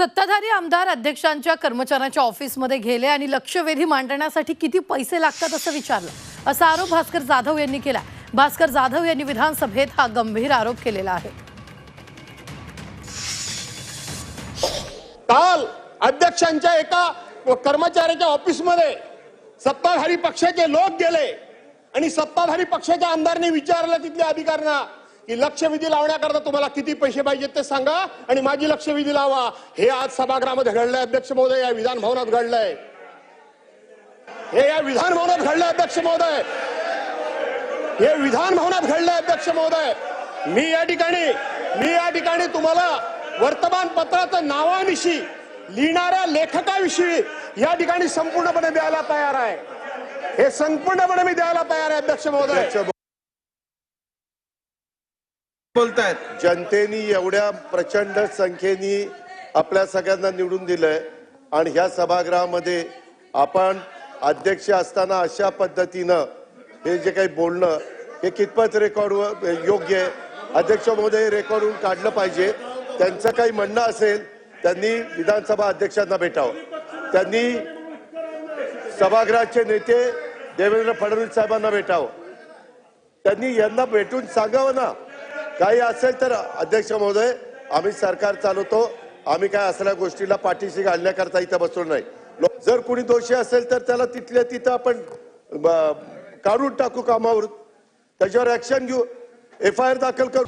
सत्ताधारी आमदार अध्यक्षांच्या कर्मचाऱ्यांच्या ऑफिसमध्ये गेले आणि लक्षवेधी मांडण्यासाठी किती पैसे लागतात असं विचारलं. असा आरोप भास्कर जाधव यांनी केला. भास्कर जाधव यांनी विधानसभेत हा गंभीर आरोप केलेला आहे. काल अध्यक्षांच्या एका कर्मचाऱ्याच्या ऑफिसमध्ये सत्ताधारी पक्षाचे लोक गेले आणि सत्ताधारी पक्षाच्या आमदारने विचारलं तिथल्या अधिकाऱ्यांना की लक्षवेधी लावण्याकरता तुम्हाला किती पैसे पाहिजेत ते सांगा आणि माझी लक्षवेधी लावा. हे आज सभागृहामध्ये घडलंय अध्यक्ष महोदय. या विधान भवनात घडलंय. हे या विधान भवनात घडलंय अध्यक्ष महोदय. हे विधान भवनात घडलंय अध्यक्ष महोदय. मी या ठिकाणी मी या ठिकाणी तुम्हाला वर्तमानपत्राचं नावाविषयी लिहिणाऱ्या लेखकाविषयी या ठिकाणी संपूर्णपणे द्यायला तयार आहे. हे संपूर्णपणे मी द्यायला तयार आहे अध्यक्ष महोदय. बोलतायत. जनतेने एवढ्या प्रचंड संख्येने आपल्या सगळ्यांना निवडून दिलंय. आणि ह्या सभागृहामध्ये आपण अध्यक्ष असताना अशा पद्धतीनं हे जे काही बोलणं हे कितपत रेकॉर्ड योग्य आहे? अध्यक्ष महोदय रेकॉर्डवरून काढलं पाहिजे. त्यांचं काही म्हणणं असेल त्यांनी विधानसभा अध्यक्षांना भेटावं. त्यांनी सभागृहाचे नेते देवेंद्र फडणवीस साहेबांना भेटावं. त्यांनी यांना भेटून सांगावं ना. काही असेल तर अध्यक्ष महोदय आम्ही सरकार चालवतो. आम्ही काय असल्या गोष्टीला पाठीशी घालण्याकरता इथं बसलो नाही. जर कुणी दोषी असेल तर त्याला तिथल्या तिथं आपण काढून टाकू कामावर त्याच्यावर ऍक्शन घेऊ. एफ आय आर दाखल करू.